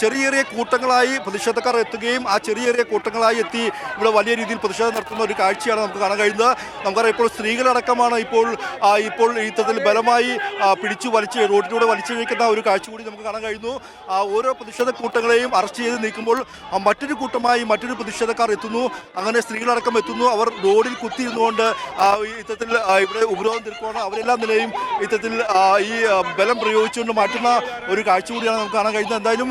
ചെറിയ ചെറിയ കൂട്ടങ്ങളായി പ്രതിഷേധക്കാർ എത്തുകയും ആ ചെറിയ ചെറിയ കൂട്ടങ്ങളായി എത്തി ഇവിടെ വലിയ രീതിയിൽ പ്രതിഷേധം നടത്തുന്ന ഒരു കാഴ്ചയാണ് നമുക്ക് കാണാൻ കഴിയുന്നത്. നമുക്കറിയാം ഇപ്പോൾ സ്ത്രീകളടക്കമാണ് ഇപ്പോൾ ഇപ്പോൾ ഇത്തരത്തിൽ ബലമായി പിടിച്ചു വലിച്ച് റോഡിലൂടെ വലിച്ചിഴക്കുന്ന ഒരു കാഴ്ച കൂടി നമുക്ക് കാണാൻ കഴിയുന്നു. ഓരോ പ്രതിഷേധ കൂട്ടങ്ങളെയും അറസ്റ്റ് ചെയ്ത് നീക്കുമ്പോൾ മറ്റൊരു കൂട്ടമായി മറ്റൊരു പ്രതിഷേധക്കാർ എത്തുന്നു. അങ്ങനെ സ്ത്രീകളടക്കം എത്തുന്നു. അവർ റോഡിൽ കുത്തിയിരുന്നുകൊണ്ട് ആ, ഇവിടെ ഉപരോധം തീർക്കുകയാണ് അവരെല്ലാം നിലയും ഇത്തരത്തിൽ ഈ ബലം പ്രയോഗിച്ചുകൊണ്ട് മാറ്റുന്ന ഒരു കാഴ്ച കൂടിയാണ് നമുക്ക് കാണാൻ കഴിയുന്നത്. എന്തായാലും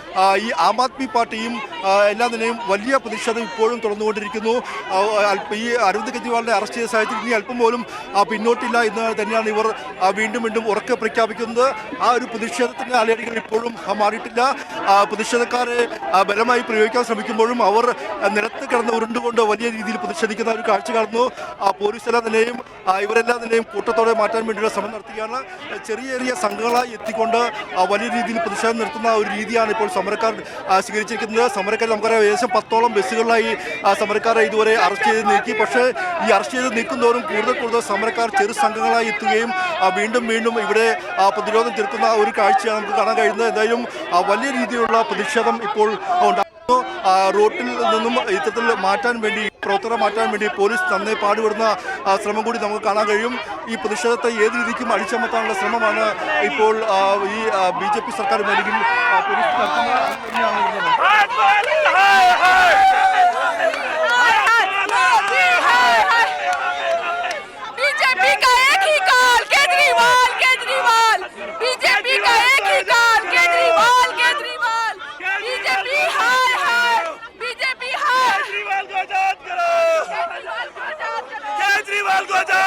ഈ ആം ആദ്മി പാർട്ടിയും എല്ലാ നിലയും വലിയ പ്രതിഷേധം ഇപ്പോഴും തുടർന്നുകൊണ്ടിരിക്കുന്നു. ഈ അരവിന്ദ് കെജ്രിവാളിനെ അറസ്റ്റ് ചെയ്ത സാഹചര്യത്തിൽ ഇനി അല്പം പോലും പിന്നോട്ടില്ല എന്ന് തന്നെയാണ് ഇവർ വീണ്ടും വീണ്ടും ഉറക്കെ പ്രഖ്യാപിക്കുന്നത്. ആ ഒരു പ്രതിഷേധത്തിന്റെ അലയടികൾ ഇപ്പോഴും മാറിയിട്ടില്ല. പ്രതിഷേധക്കാരെ ബലമായി പ്രയോഗിക്കാൻ ശ്രമിക്കുമ്പോഴും അവർ നിലത്ത് കിടന്ന് ഉരുണ്ടുകൊണ്ട് വലിയ രീതിയിൽ പ്രതിഷേധിക്കുന്ന ഒരു കാഴ്ച കാണുന്നു. എല്ലാ നിലയും ഇവരെല്ലാ നിലയും കൂട്ടത്തോടെ മാറ്റാൻ വേണ്ടിയുള്ള ശ്രമം നടത്തുകയാണ്. ചെറിയ ചെറിയ സംഘങ്ങളായി എത്തിക്കൊണ്ട് വലിയ രീതിയിൽ പ്രതിഷേധം നിർത്തുന്ന ഒരു രീതിയാണ് ഇപ്പോൾ സമരക്കാർ സ്വീകരിച്ചിരിക്കുന്നത്. സമരക്കാർ നമുക്കറിയാം ഏകദേശം പത്തോളം ബസ്സുകളിലായി സമരക്കാരെ ഇതുവരെ അറസ്റ്റ് ചെയ്ത് നീക്കി. പക്ഷേ ഈ അറസ്റ്റ് ചെയ്ത് നീക്കുന്നതോറും കൂടുതൽ കൂടുതൽ സമരക്കാർ ചെറു സംഘങ്ങളായി എത്തുകയും വീണ്ടും വീണ്ടും ഇവിടെ പ്രതിരോധം തീർക്കുന്ന ഒരു കാഴ്ചയാണ് നമുക്ക് കാണാൻ കഴിയുന്നത്. എന്തായാലും വലിയ രീതിയിലുള്ള പ്രതിഷേധം ഇപ്പോൾ ഉണ്ടാകുന്നു. റോട്ടിൽ നിന്നും ഇത്തരത്തിൽ മാറ്റാൻ വേണ്ടി പ്രവർത്തനം മാറ്റാൻ വേണ്ടി പോലീസ് നന്നേ പാടുപെടുന്ന ശ്രമം കൂടി നമുക്ക് കാണാൻ കഴിയും. ഈ പ്രതിഷേധത്തെ ഏത് രീതിക്കും അടിച്ചമർത്താനുള്ള ശ്രമമാണ് ഇപ്പോൾ ഈ ബി സർക്കാർ അല്ലെങ്കിൽ പോലീസ്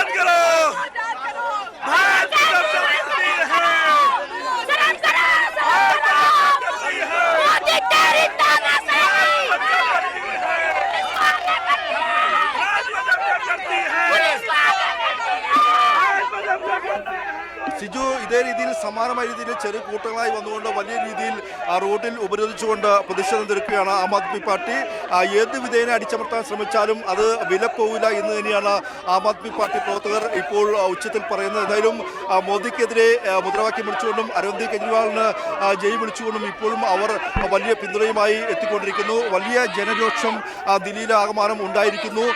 என்கிற ഇതേ രീതിയിൽ സമാനമായ രീതിയിൽ ചെറു കൂട്ടങ്ങളായി വന്നുകൊണ്ട് വലിയ രീതിയിൽ റോഡിൽ ഉപരോധിച്ചുകൊണ്ട് പ്രതിഷേധം തീർക്കുകയാണ് ആം ആദ്മി പാർട്ടി. ഏത് വിധേയനെ അടിച്ചമർത്താൻ ശ്രമിച്ചാലും അത് വിലപ്പോവില്ല എന്ന് തന്നെയാണ് ആം ആദ്മി പാർട്ടി പ്രവർത്തകർ ഇപ്പോൾ ഉച്ചത്തിൽ പറയുന്നത്. എന്തായാലും മോദിക്കെതിരെ മുദ്രാവാക്യം വിളിച്ചുകൊണ്ടും അരവിന്ദ് കെജ്രിവാളിന് ജയി വിളിച്ചുകൊണ്ടും ഇപ്പോഴും അവർ വലിയ പിന്തുണയുമായി എത്തിക്കൊണ്ടിരിക്കുന്നു. വലിയ ജനരോഷം ദില്ലിയിലാകമാനം ഉണ്ടായിരിക്കുന്നു.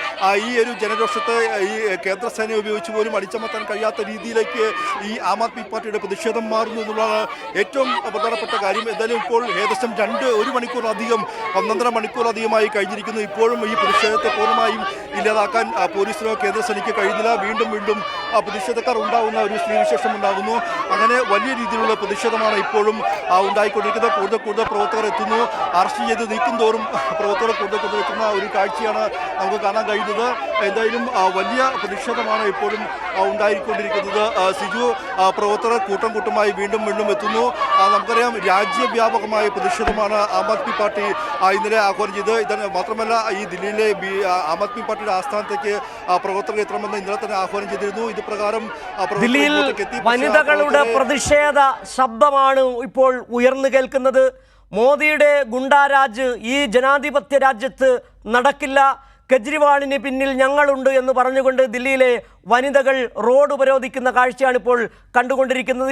ഈ ഒരു ജനരോഷത്തെ ഈ കേന്ദ്രസേനയെ ഉപയോഗിച്ച് പോലും അടിച്ചമർത്താൻ കഴിയാത്ത രീതിയിലേക്ക് ഈ ആം ആദ്മി പാർട്ടിയുടെ പ്രതിഷേധം മാറുന്നു എന്നുള്ളതാണ് ഏറ്റവും പ്രധാനപ്പെട്ട കാര്യം. എന്തായാലും ഇപ്പോൾ ഏകദേശം രണ്ട് ഒരു മണിക്കൂറിലധികം ഒന്നൊന്നര മണിക്കൂറിലധികമായി കഴിഞ്ഞിരിക്കുന്നു. ഇപ്പോഴും ഈ പ്രതിഷേധത്തെ പൂർണമായും ഇല്ലാതാക്കാൻ പോലീസിനോ കേന്ദ്ര സേനയ്ക്ക് കഴിയുന്നില്ല വീണ്ടും വീണ്ടും പ്രതിഷേധക്കാർ ഉണ്ടാകുന്ന ഒരു സ്ഥിതിവിശേഷം ഉണ്ടാകുന്നു. അങ്ങനെ വലിയ രീതിയിലുള്ള പ്രതിഷേധമാണ് ഇപ്പോഴും ഉണ്ടായിക്കൊണ്ടിരിക്കുന്നത്. കൂടുതൽ കൂടുതൽ പ്രവർത്തകർ എത്തുന്നു. അറസ്റ്റ് ചെയ്ത് നീക്കും തോറും പ്രവർത്തകർ കൂടുതൽ കൂടുതൽ എത്തുന്ന ഒരു കാഴ്ചയാണ് നമുക്ക് കാണാൻ കഴിയുന്നത്. എന്തായാലും വലിയ പ്രതിഷേധമാണ് ഇപ്പോഴും ഉണ്ടായിക്കൊണ്ടിരിക്കുന്നത്. സിജു പ്രവർത്തകർ കൂട്ടം കൂട്ടമായി വീണ്ടും വീണ്ടും എത്തുന്നു. നമുക്കറിയാം രാജ്യവ്യാപകമായ പ്രതിഷേധമാണ് ആം ആദ്മി പാർട്ടി ഇന്നലെ ആഹ്വാനം ചെയ്തത് ഇതിന് മാത്രമല്ല ഈ ദില്ലിയിലെ ബി- ആം ആദ്മി പാർട്ടിയുടെ ആസ്ഥാനത്തേക്ക് പ്രവർത്തകർ എത്തണമെന്ന് ഇന്നലെ തന്നെ ആഹ്വാനം ചെയ്തിരുന്നു. ഇത് പ്രകാരം ദില്ലിയിൽ വനിതകളുടെ പ്രതിഷേധ ശബ്ദമാണ് ഇപ്പോൾ ഉയർന്നു കേൾക്കുന്നത്. മോദിയുടെ ഗുണ്ടാരാജ് ഈ ജനാധിപത്യ രാജ്യത്ത് നടക്കില്ല. കെജ്രിവാളിന് പിന്നിൽ ഞങ്ങളുണ്ട് എന്ന് പറഞ്ഞുകൊണ്ട് ദില്ലിയിലെ വനിതകൾ റോഡ് ഉപരോധിക്കുന്ന കാഴ്ചയാണ് ഇപ്പോൾ കണ്ടുകൊണ്ടിരിക്കുന്നത്.